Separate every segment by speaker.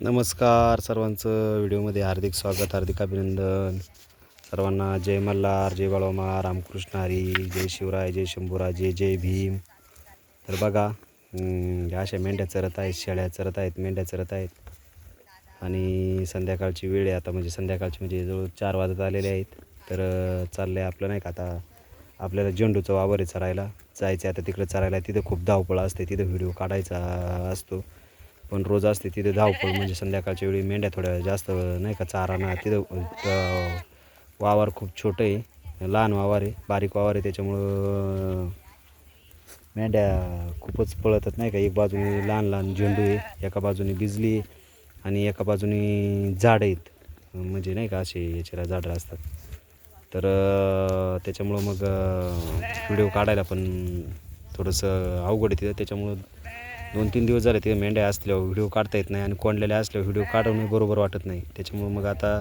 Speaker 1: नमस्कार सर्वांचं. व्हिडिओमध्ये हार्दिक स्वागत हार्दिक अभिनंदन. सर्वांना जय मल्हार जय बाळोमा रामकृष्ण हरी जय शिवराय जय शंभूराय जय जय भीम. तर बघा या अशा मेंढ्या चरत आहेत शेळ्या चरत आहेत मेंढ्या चरत आहेत. आणि संध्याकाळची वेळ आहे आता म्हणजे संध्याकाळची म्हणजे जवळ चार वाजत आलेले आहेत. तर चाललं आहे आपलं नाही का आता आपल्याला झेंडूचा वावर आहे चरायला. जायचं आहे आता तिकडे चरायला तिथं खूप धावपळ असते तिथं व्हिडिओ काढायचा असतो. पण रोज असते तिथे धावपळ म्हणजे संध्याकाळच्या वेळी मेंढ्या थोड्या जास्त नाही का चाराना तिथं वावर खूप छोटं आहे. लहान वावर आहे बारीक वावर आहे त्याच्यामुळं मेंढ्या खूपच पळतात नाही का. एक बाजूने लहान लहान झेंडू आहे एका बाजूने बिजली आहे आणि एका बाजूने झाडं आहेत. म्हणजे नाही का असे याच्याला झाडं असतात. तर त्याच्यामुळं मग व्हिडिओ काढायला पण थोडंसं अवघड आहे तिथं. त्याच्यामुळं दोन तीन दिवस झाले तिथे मेंढ्या असल्यावर व्हिडिओ काढता येत नाही आणि कोंडलेल्या असल्यावर व्हिडिओ काढवणे बरोबर वाटत नाही. त्याच्यामुळं मग आता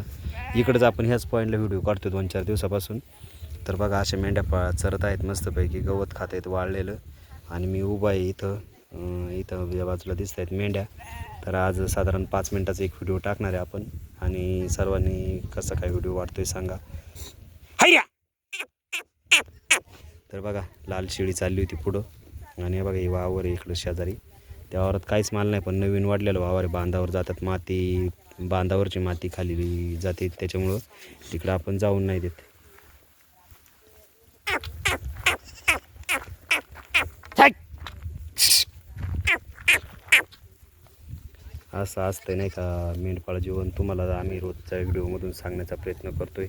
Speaker 1: इकडंच आपण ह्याच पॉईंटला व्हिडिओ काढतो दोन चार दिवसापासून. तर बघा अशा मेंढ्या पा चरत आहेत मस्तपैकी गवत खात आहेत वाळलेलं. आणि मी उभा आहे इथं इथं या बाजूला दिसत आहेत मेंढ्या. तर आज साधारण पाच मिनटाचा एक व्हिडिओ टाकणार आहे आपण. आणि सर्वांनी कसा काय व्हिडिओ वाटतोय सांगा. हाय्या! तर बघा लाल शिळी चालली होती पुढं. आणि बघा ही वावर इकडं शेजारी. त्या वावरात काहीच माल नाही पण नवीन वाढलेलं वावर आहे. बांधावर जातात माती बांधावरची माती खाली जाते त्याच्यामुळं तिकडं आपण जाऊन नाही देत. असं असतं नाही का मेंढपाळ जीवन. तुम्हाला आम्ही रोजच्या व्हिडिओमधून सांगण्याचा प्रयत्न करतोय.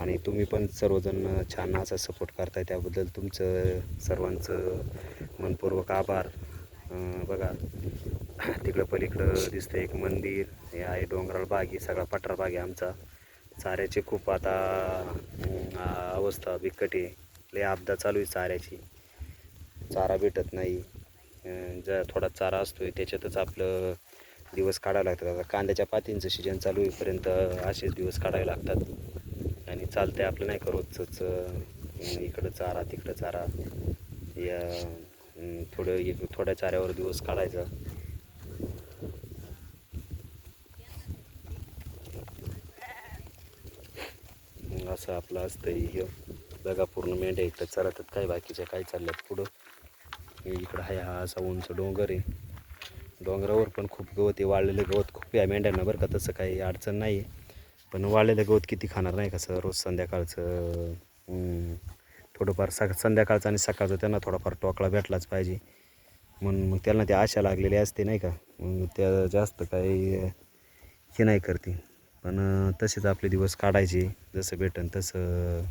Speaker 1: आणि तुम्ही पण सर्वजण छान असा सपोर्ट करताय. त्याबद्दल तुमचं सर्वांचं मनपूर्वक आभार. बघा तिकडं पलीकडं दिसतं एक मंदिर हे आहे डोंगराळ बाग आहे सगळा पठार बाग आहे आमचा. चाऱ्याची खूप आता अवस्था बिकट आहे. लय आपदा चालू आहे चाऱ्याची चारा भेटत नाही. जर थोडा चारा असतोय त्याच्यातच आपलं दिवस काढावं लागतात. आता कांद्याच्या पातींचं सीजन चालू होईपर्यंत असेच दिवस काढावे लागतात. आणि चालतंय आपलं नाही का रोजचंच इकडं चारा तिकडं चारा. या थोडं एक थोड्या चाऱ्यावर दिवस काढायचा. असं आपलं असतं हे बघा पूर्ण मेंढ्या इकडं चरतात. काय बाकीच्या काय चालल्यात पुढं? इकडं आहे हा असा उंच डोंगर आहे. डोंगरावर पण खूप गवत आहे. वाळलेलं गवत खूप आहे मेंढ्यांना बरं का. तसं काही अडचण नाही आहे पण वाळलेलं गवत किती खाणार नाही कसं रोज संध्याकाळचं. थोडंफार सक संध्याकाळचं आणि सकाळचं त्यांना थोडाफार टोकळा भेटलाच पाहिजे. म्हणून मग त्यांना ते आशा लागलेली असते नाही का? मग त्या जास्त काही हे नाही करते. पण तसेच आपले दिवस काढायचे. जसं भेटन तसं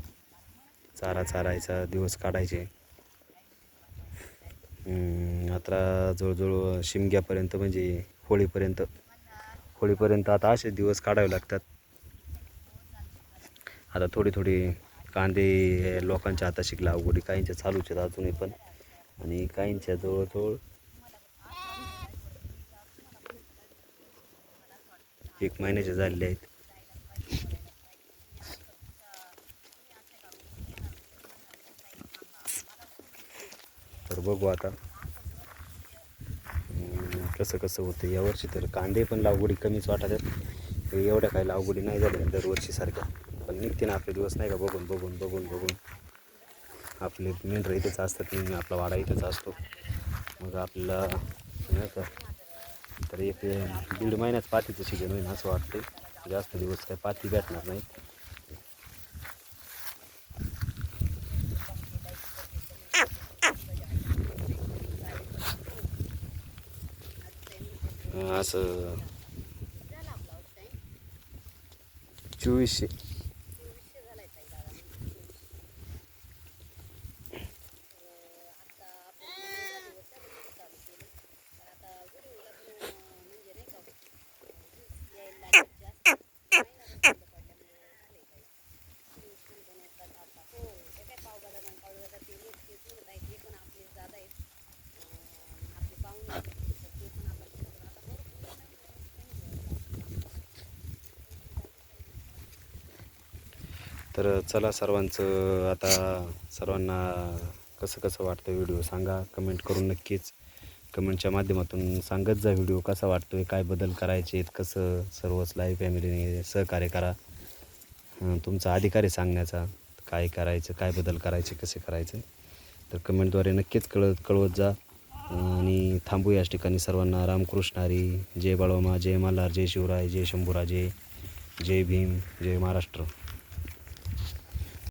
Speaker 1: चारा चारायचा दिवस काढायचे. आता जवळजवळ शिमग्यापर्यंत म्हणजे होळीपर्यंत होळीपर्यंत आता असे दिवस काढावे लागतात. आता थोडी थोडी कांदे हे लोकांच्या हातात शिकला अवघडी काहींच्या चालूच आहेत अजूनही पण. आणि काहींच्या जवळजवळ एक महिन्याचे झालेले आहेत. तर बघू आता. कसं कसं होतं यावर्षी तर कांदे पण लागवडी कमीच वाटत आहेत एवढ्या काही लागवडी नाही झाल्या दरवर्षीसारख्या पण निघते ना आपले दिवस नाही का? बघून बघून बघून बघून. आपले मेंढर इथेच असतात मी आपला वाडा इथेच असतो. मग आपल्याला नाही का? तर एक दीड महिन्यात पातीचं सीजन होईल असं वाटतं जास्त दिवस काही पाती भेटणार नाही. असं. चोवीसशे. तर चला सर्वांचं आता सर्वांना कसं कसं वाटतं व्हिडिओ सांगा कमेंट करून नक्कीच कमेंटच्या माध्यमातून सांगत जा व्हिडिओ कसा वाटतो आहे काय बदल करायचे आहेत कसं सर्वच लाईव्ह फॅमिलीने सहकार्य करा. तुमचा अधिकार आहे सांगण्याचा काय करायचं काय बदल करायचे कसे करायचे. तर कमेंटद्वारे नक्कीच कळत कळवत जा. आणि थांबू याच ठिकाणी सर्वांना. रामकृष्ण हरी जय बाळोमा जय मल्हार जय शिवराय जय शंभूराजे जय भीम जय महाराष्ट्र.